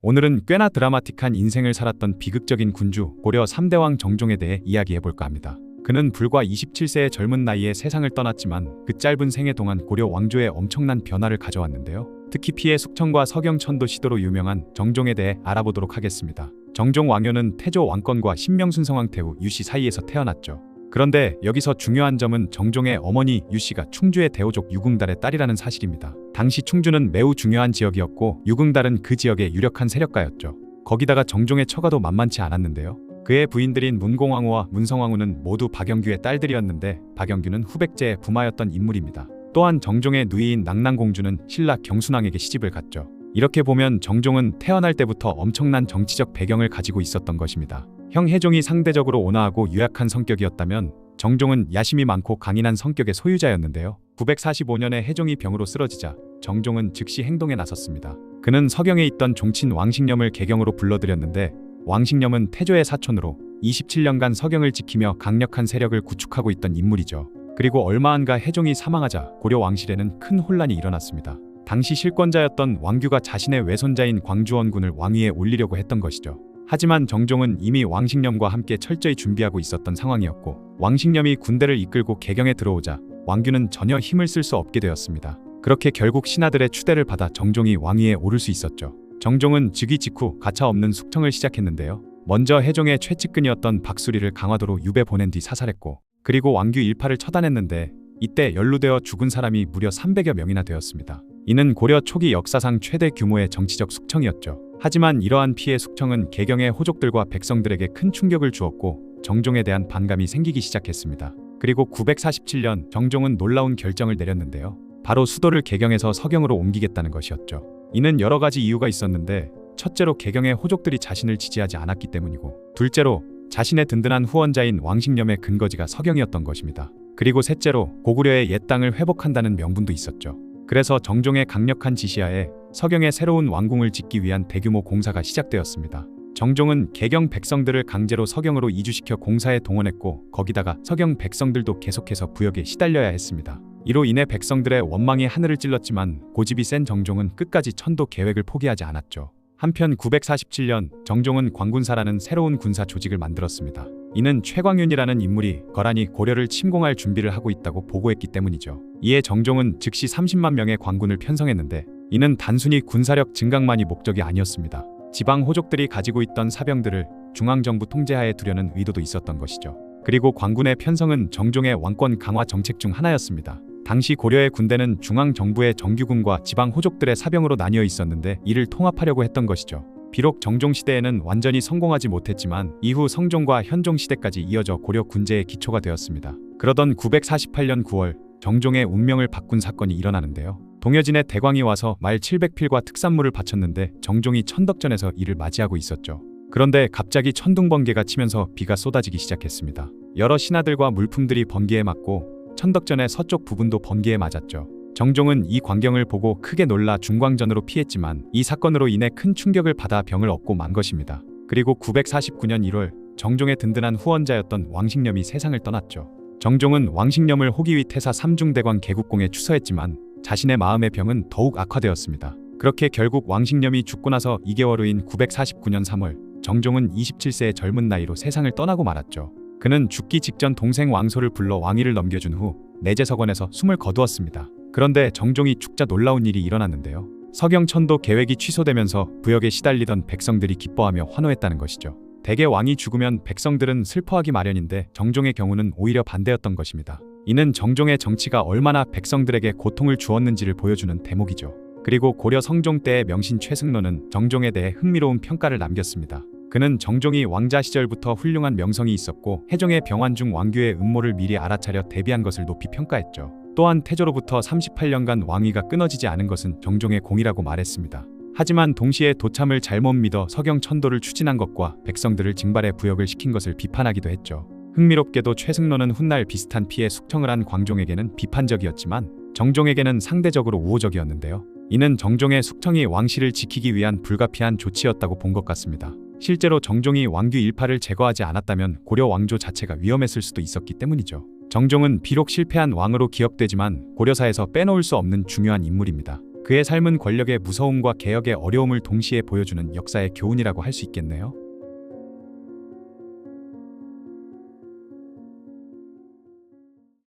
오늘은 꽤나 드라마틱한 인생을 살았던 비극적인 군주 고려 3대왕 정종에 대해 이야기해볼까 합니다. 그는 불과 27세의 젊은 나이에 세상을 떠났지만 그 짧은 생애 동안 고려 왕조에 엄청난 변화를 가져왔는데요. 특히 피해 숙청과 서경천도 시도로 유명한 정종에 대해 알아보도록 하겠습니다. 정종 왕효는 태조 왕건과 신명순성 황태후 유씨 사이에서 태어났죠. 그런데 여기서 중요한 점은 정종의 어머니 유씨가 충주의 대오족 유궁달의 딸이라는 사실입니다. 당시 충주는 매우 중요한 지역이었고 유궁달은 그 지역의 유력한 세력가였죠. 거기다가 정종의 처가도 만만치 않았는데요. 그의 부인들인 문공왕후와 문성왕후는 모두 박영규의 딸들이었는데 박영규는 후백제의 부마였던 인물입니다. 또한 정종의 누이인 낙랑공주는 신라 경순왕에게 시집을 갔죠. 이렇게 보면 정종은 태어날 때부터 엄청난 정치적 배경을 가지고 있었던 것입니다. 형 혜종이 상대적으로 온화하고 유약한 성격이었다면 정종은 야심이 많고 강인한 성격의 소유자였는데요. 945년에 혜종이 병으로 쓰러지자 정종은 즉시 행동에 나섰습니다. 그는 서경에 있던 종친 왕식념을 개경으로 불러들였는데 왕식념은 태조의 사촌으로 27년간 서경을 지키며 강력한 세력을 구축하고 있던 인물이죠. 그리고 얼마 안가 혜종이 사망하자 고려 왕실에는 큰 혼란이 일어났습니다. 당시 실권자였던 왕규가 자신의 외손자인 광주원군을 왕위에 올리려고 했던 것이죠. 하지만 정종은 이미 왕식념과 함께 철저히 준비하고 있었던 상황이었고 왕식념이 군대를 이끌고 개경에 들어오자 왕규는 전혀 힘을 쓸 수 없게 되었습니다. 그렇게 결국 신하들의 추대를 받아 정종이 왕위에 오를 수 있었죠. 정종은 즉위 직후 가차없는 숙청을 시작했는데요. 먼저 해종의 최측근이었던 박수리를 강화도로 유배 보낸 뒤 사살했고 그리고 왕규 일파를 처단했는데 이때 연루되어 죽은 사람이 무려 300여 명이나 되었습니다. 이는 고려 초기 역사상 최대 규모의 정치적 숙청이었죠. 하지만 이러한 피해 숙청은 개경의 호족들과 백성들에게 큰 충격을 주었고 정종에 대한 반감이 생기기 시작했습니다. 그리고 947년 정종은 놀라운 결정을 내렸는데요. 바로 수도를 개경에서 서경으로 옮기겠다는 것이었죠. 이는 여러 가지 이유가 있었는데 첫째로 개경의 호족들이 자신을 지지하지 않았기 때문이고 둘째로 자신의 든든한 후원자인 왕식념의 근거지가 서경이었던 것입니다. 그리고 셋째로 고구려의 옛 땅을 회복한다는 명분도 있었죠. 그래서 정종의 강력한 지시하에 서경의 새로운 왕궁을 짓기 위한 대규모 공사가 시작되었습니다. 정종은 개경 백성들을 강제로 서경으로 이주시켜 공사에 동원했고 거기다가 서경 백성들도 계속해서 부역에 시달려야 했습니다. 이로 인해 백성들의 원망이 하늘을 찔렀지만 고집이 센 정종은 끝까지 천도 계획을 포기하지 않았죠. 한편 947년 정종은 광군사라는 새로운 군사 조직을 만들었습니다. 이는 최광윤이라는 인물이 거란이 고려를 침공할 준비를 하고 있다고 보고했기 때문이죠. 이에 정종은 즉시 30만 명의 광군을 편성했는데 이는 단순히 군사력 증강만이 목적이 아니었습니다. 지방 호족들이 가지고 있던 사병들을 중앙정부 통제하에 두려는 의도도 있었던 것이죠. 그리고 광군의 편성은 정종의 왕권 강화 정책 중 하나였습니다. 당시 고려의 군대는 중앙 정부의 정규군과 지방 호족들의 사병으로 나뉘어 있었는데 이를 통합하려고 했던 것이죠. 비록 정종 시대에는 완전히 성공하지 못했지만 이후 성종과 현종 시대까지 이어져 고려 군제의 기초가 되었습니다. 그러던 948년 9월 정종의 운명을 바꾼 사건이 일어나는데요. 동여진의 대광이 와서 말 700필과 특산물을 바쳤는데 정종이 천덕전에서 이를 맞이하고 있었죠. 그런데 갑자기 천둥번개가 치면서 비가 쏟아지기 시작했습니다. 여러 신하들과 물품들이 번개에 맞고 천덕전의 서쪽 부분도 번개에 맞았죠. 정종은 이 광경을 보고 크게 놀라 중광전으로 피했지만 이 사건으로 인해 큰 충격을 받아 병을 얻고 만 것입니다. 그리고 949년 1월 정종의 든든한 후원자였던 왕식념이 세상을 떠났죠. 정종은 왕식념을 호기위 태사 삼중대광 개국공에 추서했지만 자신의 마음의 병은 더욱 악화되었습니다. 그렇게 결국 왕식념이 죽고 나서 2개월 후인 949년 3월 정종은 27세의 젊은 나이로 세상을 떠나고 말았죠. 그는 죽기 직전 동생 왕소를 불러 왕위를 넘겨준 후 내제석원에서 숨을 거두었습니다. 그런데 정종이 죽자 놀라운 일이 일어났는데요. 서경천도 계획이 취소되면서 부역에 시달리던 백성들이 기뻐하며 환호했다는 것이죠. 대개 왕이 죽으면 백성들은 슬퍼하기 마련인데 정종의 경우는 오히려 반대였던 것입니다. 이는 정종의 정치가 얼마나 백성들에게 고통을 주었는지를 보여주는 대목이죠. 그리고 고려 성종 때의 명신 최승로는 정종에 대해 흥미로운 평가를 남겼습니다. 그는 정종이 왕자 시절부터 훌륭한 명성이 있었고 해종의 병환 중 왕규의 음모를 미리 알아차려 대비한 것을 높이 평가했죠. 또한 태조로부터 38년간 왕위가 끊어지지 않은 것은 정종의 공이라고 말했습니다. 하지만 동시에 도참을 잘못 믿어 서경 천도를 추진한 것과 백성들을 징발해 부역을 시킨 것을 비판하기도 했죠. 흥미롭게도 최승로는 훗날 비슷한 피해 숙청을 한 광종에게는 비판적이었지만 정종에게는 상대적으로 우호적이었는데요. 이는 정종의 숙청이 왕실을 지키기 위한 불가피한 조치였다고 본 것 같습니다. 실제로 정종이 왕규 일파를 제거하지 않았다면 고려 왕조 자체가 위험했을 수도 있었기 때문이죠. 정종은 비록 실패한 왕으로 기억되지만 고려사에서 빼놓을 수 없는 중요한 인물입니다. 그의 삶은 권력의 무서움과 개혁의 어려움을 동시에 보여주는 역사의 교훈이라고 할 수 있겠네요.